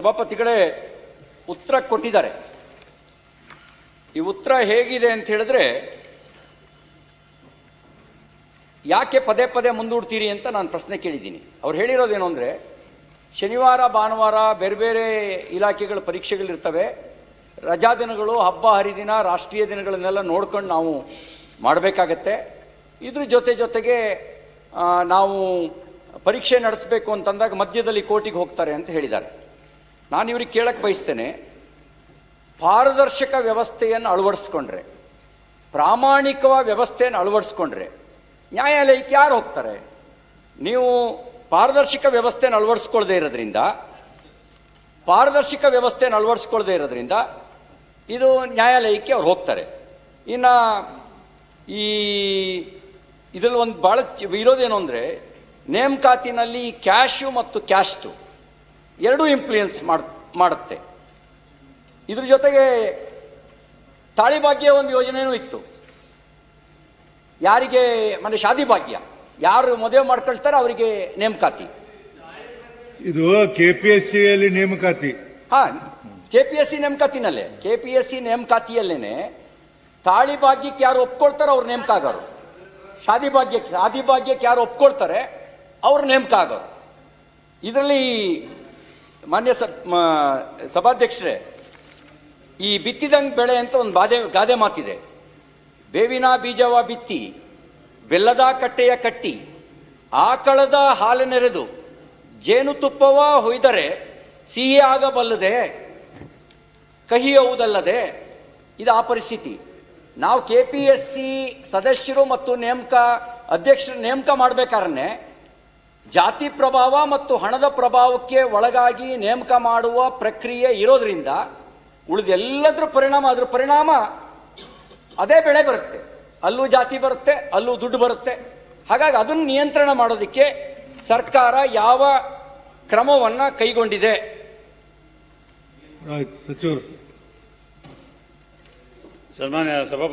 ಸಭಾಪತಿಗಳೇ ಉತ್ತರ ಕೊಟ್ಟಿದ್ದಾರೆ. ಈ ಉತ್ತರ ಹೇಗಿದೆ ಅಂತ ಹೇಳಿದ್ರೆ, ಯಾಕೆ ಪದೇ ಪದೇ ಮುಂದೂಡ್ತೀರಿ ಅಂತ ನಾನು ಪ್ರಶ್ನೆ ಕೇಳಿದ್ದೀನಿ. ಅವ್ರು ಹೇಳಿರೋದೇನು ಅಂದರೆ, ಶನಿವಾರ, ಭಾನುವಾರ ಬೇರೆ ಬೇರೆ ಇಲಾಖೆಗಳ ಪರೀಕ್ಷೆಗಳಿರ್ತವೆ. ರಜಾ ದಿನಗಳು, ಹಬ್ಬ, ಹರಿದಿನ, ರಾಷ್ಟ್ರೀಯ ದಿನಗಳನ್ನೆಲ್ಲ ನೋಡ್ಕೊಂಡು ನಾವು ಮಾಡಬೇಕಾಗತ್ತೆ. ಇದ್ರ ಜೊತೆ ಜೊತೆಗೆ ನಾವು ಪರೀಕ್ಷೆ ನಡೆಸಬೇಕು ಅಂತಂದಾಗ ಮಧ್ಯದಲ್ಲಿ ಕೋರ್ಟಿಗೆ ಹೋಗ್ತಾರೆ ಅಂತ ಹೇಳಿದ್ದಾರೆ. ನಾನು ಇವ್ರಿಗೆ ಕೇಳಕ್ಕೆ ಬಯಸ್ತೇನೆ, ಪಾರದರ್ಶಕ ವ್ಯವಸ್ಥೆಯನ್ನು ಅಳವಡಿಸ್ಕೊಂಡ್ರೆ ಪ್ರಾಮಾಣಿಕ ವ್ಯವಸ್ಥೆಯನ್ನು ಅಳವಡಿಸ್ಕೊಂಡ್ರೆ, ನ್ಯಾಯಾಲಯಕ್ಕೆ ಯಾರು ಹೋಗ್ತಾರೆ? ನೀವು ಪಾರದರ್ಶಕ ವ್ಯವಸ್ಥೆಯನ್ನು ಅಳವಡಿಸ್ಕೊಳ್ದೇ ಇರೋದ್ರಿಂದ, ಪಾರದರ್ಶಕ ವ್ಯವಸ್ಥೆಯನ್ನು ಅಳವಡಿಸ್ಕೊಳ್ದೇ ಇರೋದ್ರಿಂದ ಇದು ನ್ಯಾಯಾಲಯಕ್ಕೆ ಅವ್ರು ಹೋಗ್ತಾರೆ. ಇನ್ನು ಈ ಇದರಲ್ಲಿ ಒಂದು ಭಾಳ ಇರೋದೇನು ಅಂದರೆ ನೇಮಕಾತಿನಲ್ಲಿ ಕ್ಯಾಶು ಮತ್ತು ಕ್ಯಾಸ್ಟು ಎರಡೂ ಇಂಪ್ಲೂಯೆನ್ಸ್ ಮಾಡ್ ಮಾಡುತ್ತೆ. ಇದ್ರ ಜೊತೆಗೆ ತಾಳಿಭಾಗ್ಯ ಒಂದು ಯೋಜನೆಯೂ ಇತ್ತು. ಯಾರಿಗೆ ಮನೆ ಶಾದಿ ಭಾಗ್ಯ ಯಾರು ಮದುವೆ ಮಾಡ್ಕೊಳ್ತಾರೆ ಅವರಿಗೆ ನೇಮಕಾತಿ. ಇದು ಕೆ ಪಿ ಎಸ್ ಸಿಯಲ್ಲಿ ನೇಮಕಾತಿ. ಹಾ ಕೆ ಪಿ ಎಸ್ ಸಿ ನೇಮಕಾತಿನಲ್ಲೇ. ಕೆ ಪಿ ಎಸ್ ಸಿ ನೇಮಕಾತಿಯಲ್ಲೇನೆ ತಾಳಿ ಭಾಗ್ಯಕ್ಕೆ ಯಾರು ಒಪ್ಕೊಳ್ತಾರೋ ಅವ್ರು ನೇಮಕ ಆಗೋರು ಶಾದಿ ಭಾಗ್ಯಕ್ಕೆ ಶಾದಿ ಭಾಗ್ಯಕ್ಕೆ ಯಾರು ಒಪ್ಕೊಳ್ತಾರೆ ಅವ್ರು ನೇಮಕ ಆಗೋರು ಇದರಲ್ಲಿ ಮಾನ್ಯ ಸರ್ ಸಭಾಧ್ಯಕ್ಷರೇ, ಈ ಬಿತ್ತಿದಂಗೆ ಬೆಳೆ ಅಂತ ಒಂದು ಬಾದೆ ಗಾದೆ ಮಾತಿದೆ. ಬೇವಿನ ಬೀಜವ ಬಿತ್ತಿ, ಬೆಲ್ಲದ ಕಟ್ಟೆಯ ಕಟ್ಟಿ, ಆಕಳದ ಹಾಲನೆರೆದು ಜೇನುತುಪ್ಪವ ಹೊಯ್ದರೆ ಸಿಹಿ ಆಗಬಲ್ಲದೆ ಕಹಿಯುವುದಲ್ಲದೆ ಇದು ಆ ಪರಿಸ್ಥಿತಿ. ನಾವು ಕೆ ಪಿ ಎಸ್ ಸಿ ಸದಸ್ಯರು ಮತ್ತು ನೇಮಕ ಅಧ್ಯಕ್ಷರು ನೇಮಕ ಮಾಡಬೇಕಾದ್ರೆ ಜಾತಿ ಪ್ರಭಾವ ಮತ್ತು ಹಣದ ಪ್ರಭಾವಕ್ಕೆ ಒಳಗಾಗಿ ನೇಮಕ ಮಾಡುವ ಪ್ರಕ್ರಿಯೆ ಇರೋದ್ರಿಂದ ಉಳಿದೆಲ್ಲದರ ಪರಿಣಾಮ ಅದರ ಪರಿಣಾಮ ಅದೇ ಬೆಳೆ ಬರುತ್ತೆ. ಅಲ್ಲೂ ಜಾತಿ ಬರುತ್ತೆ ಅಲ್ಲೂ ದುಡ್ಡು ಬರುತ್ತೆ. ಹಾಗಾಗಿ ಅದನ್ನು ನಿಯಂತ್ರಣ ಮಾಡೋದಕ್ಕೆ ಸರ್ಕಾರ ಯಾವ ಕ್ರಮವನ್ನು ಕೈಗೊಂಡಿದೆ? ಆಯ್ತು ಸಚಿವರು. ಸನ್ಮಾನ್ಯ ಸಭಾಪತಿ